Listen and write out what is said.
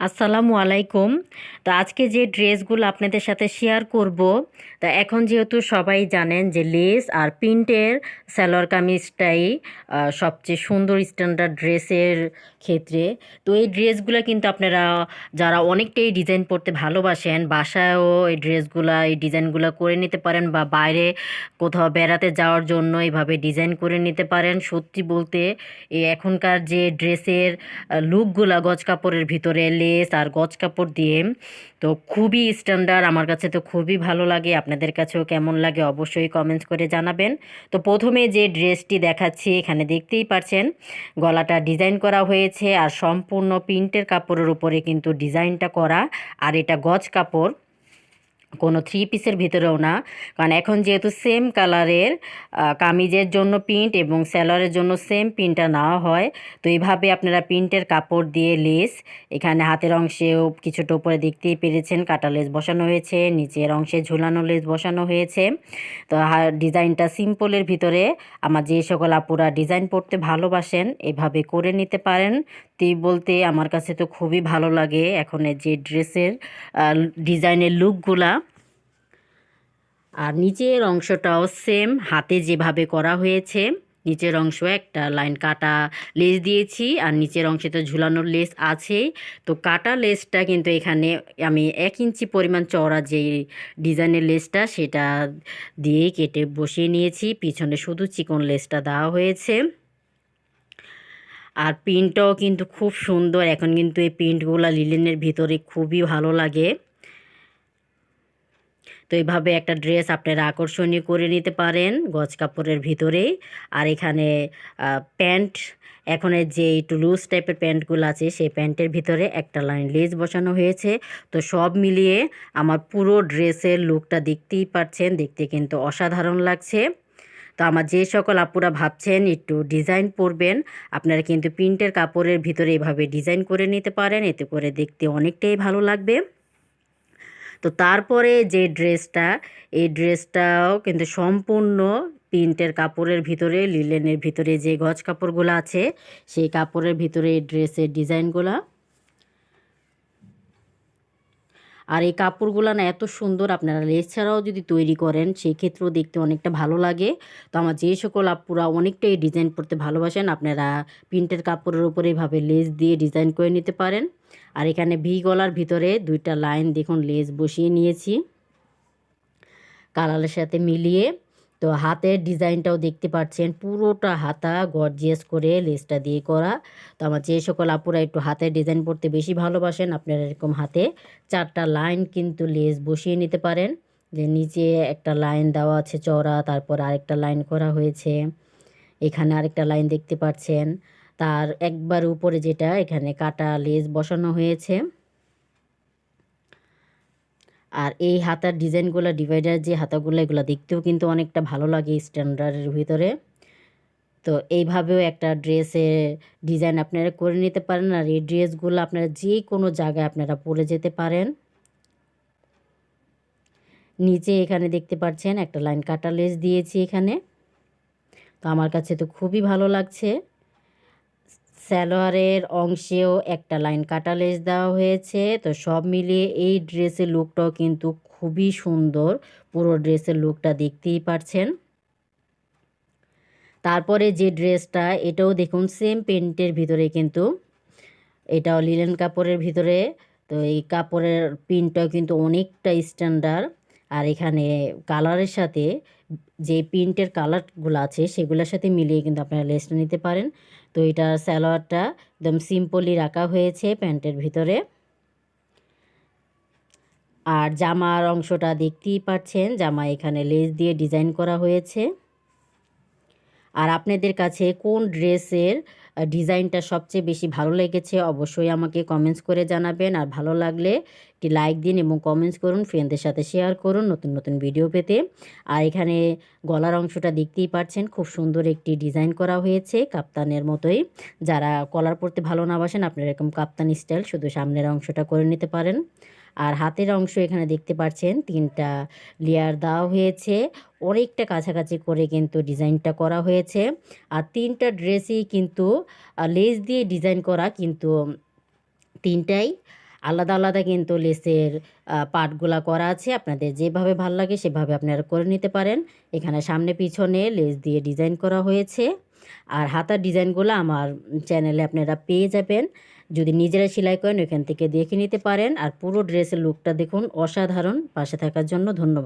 আসসালামু আলাইকুম। তো আজকে যে ড্রেসগুলো আপনাদের সাথে শেয়ার করব, তা এখন যেহেতু সবাই জানেন যে লেস আর প্রিন্টের স্যালোয়ার কামিজটাই সবচেয়ে সুন্দর স্ট্যান্ডার্ড ড্রেসের ক্ষেত্রে। তো এই ড্রেসগুলো কিন্তু আপনারা যারা অনেকটাই ডিজাইন পড়তে ভালোবাসেন, বাসায়ও এই ড্রেসগুলো, এই ডিজাইনগুলো করে নিতে পারেন বা বাইরে কোথাও বেড়াতে যাওয়ার জন্য এইভাবে ডিজাইন করে নিতে পারেন। সত্যি বলতে এখনকার যে ড্রেসের লুকগুলা গজ কাপড়ের ভিতরে লেস আর গজ কাপড় দিয়ে। তো খুবই স্ট্যান্ডার্ড আমার কাছে তো খুবই ভালো লাগে। আপনাদের কাছেও কেমন লাগে অবশ্যই কমেন্টস করে জানাবেন। তো প্রথমে যে ড্রেসটি দেখাচ্ছি, এখানে দেখতেই পারছেন, গলাটা ডিজাইন করা হয়েছে আর সম্পূর্ণ প্রিন্টের কাপড়ের উপরে কিন্তু ডিজাইনটা করা। আর এটা গজ কাপড়। কোনো থ্রি পিসের ভিতরেও না। কারণ এখন যেহেতু সেম কালারের কামিজের জন্য প্রিন্ট এবং স্যালোয়ারের জন্য সেম প্রিন্টটা নেওয়া হয়, তো এইভাবে আপনারা প্রিন্টের কাপড় দিয়ে লেস এখানে হাতের অংশেও কিছুটা উপরে দেখতেই পেরেছেন, কাটা লেস বসানো হয়েছে, নিচের অংশে ঝুলানো লেস বসানো হয়েছে। তো ডিজাইনটা সিম্পলের ভিতরে, আমার যে সকল আপুরা ডিজাইন পড়তে ভালোবাসেন, এভাবে করে নিতে পারেন। তি বলতে আমার কাছে তো খুবই ভালো লাগে এখন যে ড্রেসের ডিজাইনের লুকগুলা আর নিচের অংশটাও সেম হাতে যেভাবে করা হয়েছে, নিচের অংশ একটা লাইন কাটা লেস দিয়েছি আর নিচের অংশে তো ঝুলানোর লেস আছেই। তো কাটা লেসটা কিন্তু এখানে আমি এক ইঞ্চি পরিমাণ চওড়া যে ডিজাইনের লেসটা সেটা দিয়ে কেটে বসিয়ে নিয়েছি। পিছনে শুধু চিকন লেসটা দেওয়া হয়েছে। আর প্রিন্টটাও কিন্তু খুব সুন্দর। এখন কিন্তু এই প্রিন্টগুলো লিলেনের ভিতরে খুবই ভালো লাগে। তো এইভাবে একটা ড্রেস আপনারা আকর্ষণীয় করে নিতে পারেন গজ কাপড়ের ভিতরেই আর এখানে প্যান্ট, এখন যে একটু লুজ টাইপের প্যান্টগুলো আছে, সেই প্যান্টের ভিতরে একটা লাইন লেস বসানো হয়েছে। তো সব মিলিয়ে আমার পুরো ড্রেসের লুকটা দেখতেই পাচ্ছেন, দেখতে কিন্তু অসাধারণ লাগছে। তো আমার যে সকল আপুরা ভাবছেন একটু ডিজাইন পরবেন, আপনারা কিন্তু প্রিন্টের কাপড়ের ভিতরে এভাবে ডিজাইন করে নিতে পারেন, এতে করে দেখতে অনেকটাই ভালো লাগবে। তো তারপরে যে ড্রেসটা, এই ড্রেসটাও কিন্তু সম্পূর্ণ প্রিন্টের কাপড়ের ভিতরে লিলেনের ভিতরে যে গজ কাপড়গুলো আছে, সেই কাপড়ের ভিতরে এই ড্রেসের ডিজাইনগুলা আর এই কাপড়গুলো না এত সুন্দর আপনারা লেস ছাড়াও যদি তৈরি করেন সেই ক্ষেত্রেও দেখতে অনেকটা ভালো লাগে। তো আমার যে সকল আপুরা অনেকটাই ডিজাইন করতে ভালোবাসেন, আপনারা প্রিন্টের কাপড়ের উপরে এভাবে লেস দিয়ে ডিজাইন করে নিতে পারেন। আর এখানে ভি গলার ভিতরে দুইটা লাইন দেখুন, লেস বসিয়ে নিয়েছি। কালারের সাথে মিলিয়ে তো হাতের ডিজাইনটাও দেখতে পাচ্ছেন, পুরোটা হাতা গর্জিয়াস করে লেসটা দিয়ে করা। তো আমার যে সকল আপুরা একটু হাতের ডিজাইন পড়তে বেশি ভালোবাসেন, আপনারা এরকম হাতে চারটা লাইন কিন্তু লেস বসিয়ে নিতে পারেন। যে নিচে একটা লাইন দেওয়া আছে চওড়া, তারপর আরেকটা লাইন করা হয়েছে। এখানে আরেকটা লাইন দেখতে পাচ্ছেন। তার একবার উপরে যেটা, এখানে কাটা লেস বসানো হয়েছে। আর এই হাতার ডিজাইনগুলো ডিভাইডার যে হাতাগুলো, এগুলো দেখতেও কিন্তু অনেকটা ভালো লাগে স্ট্যান্ডার্ডের ভিতরে। তো এইভাবেও একটা ড্রেসের ডিজাইন আপনারা করে নিতে পারেন আর এই ড্রেসগুলো আপনারা যে কোনো জায়গায় আপনারা পরে যেতে পারেন। নিচে এখানে দেখতে পাচ্ছেন একটা লাইন কাটা লেস দিয়েছি এখানে। তো আমার কাছে তো খুবই ভালো লাগছে। সালোয়ারের অংশেও একটা লাইন কাটা লেস দেওয়া হয়েছে। তো সব মিলিয়ে এই ড্রেসের লুকটাও কিন্তু খুবই সুন্দর। পুরো ড্রেসের লুকটা দেখতেই পারছেন। তারপরে যে ড্রেসটা, এটাও দেখুন সেম প্যান্টের ভিতরে কিন্তু। এটাও লিলেন কাপড়ের ভিতরে। তো এই কাপড়ের প্রিন্টটাও কিন্তু অনেকটা স্ট্যান্ডার্ড আর এখানে কালারের সাথে যে প্রিন্টের কালারগুলো আছে সেগুলোর সাথে মিলিয়ে কিন্তু আপনারা লেসটা নিতে পারেন। তো এটা স্যালোয়ারটা একদম সিম্পলি রাখা হয়েছে প্যান্টের ভিতরে। আর জামার অংশটা দেখতেই পাচ্ছেন, জামা এখানে লেস দিয়ে ডিজাইন করা হয়েছে। আর আপনাদের কাছে কোন ড্রেসের ডিজাইনটা সবচেয়ে বেশি ভালো লেগেছে, অবশ্যই আমাকে কমেন্টস করে জানাবেন। আর ভালো লাগলে একটি লাইক দিন এবং কমেন্টস করুন ফ্রেন্ডদের সাথে শেয়ার করুন নতুন নতুন ভিডিও পেতে। আর এখানে গলার অংশটা দেখতেই পাচ্ছেন, খুব সুন্দর একটি ডিজাইন করা হয়েছে কাপ্তানের মতোই। যারা কলার পরতে ভালো না বাসেন, আপনারা এরকম কাপ্তান স্টাইল শুধু সামনের অংশটা করে নিতে পারেন। আর হাতের অংশ এখানে দেখতে পাচ্ছেন, তিনটা লেয়ার দেওয়া হয়েছে। অনেকটা কাছাকাছি করে কিন্তু ডিজাইনটা করা হয়েছে। আর তিনটা ড্রেসই কিন্তু লেস দিয়ে ডিজাইন করা কিন্তু তিনটাই। আলাদা আলাদা কিন্তু লেসের পার্টগুলা করা আছে। আপনাদের যেভাবে ভালো লাগে সেভাবে আপনারা করে নিতে পারেন। এখানে সামনে পিছনে লেস দিয়ে ডিজাইন করা হয়েছে। আর হাতার ডিজাইনগুলো আমার চ্যানেলে আপনারা পেয়ে যাবেন। যদি নিজেরা সেলাই করেন ওইখান থেকে দেখে নিতে পারেন। আর পুরো ড্রেসের লুকটা দেখুন, অসাধারণ। পাশে থাকার জন্য ধন্যবাদ।